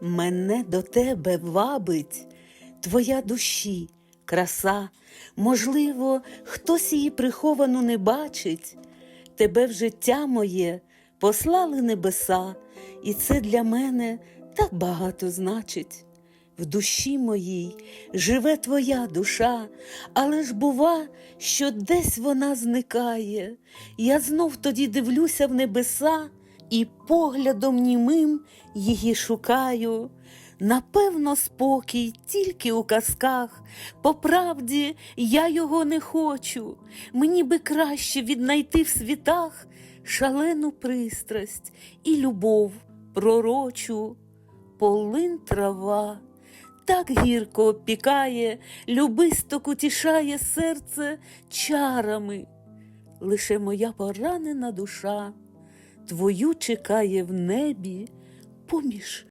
Мене до тебе вабить твоя душі, краса. Можливо, хтось її приховану не бачить. Тебе в життя моє послали небеса, і це для мене так багато значить. В душі моїй живе твоя душа, але ж бува, що десь вона зникає. Я знов тоді дивлюся в небеса і поглядом німим її шукаю. Напевно, спокій тільки у казках. По правді я його не хочу. Мені би краще віднайти в світах шалену пристрасть і любов пророчу. Полин трава так гірко опікає, любисток утішає серце чарами. Лише моя поранена душа твою чекає в небі поміж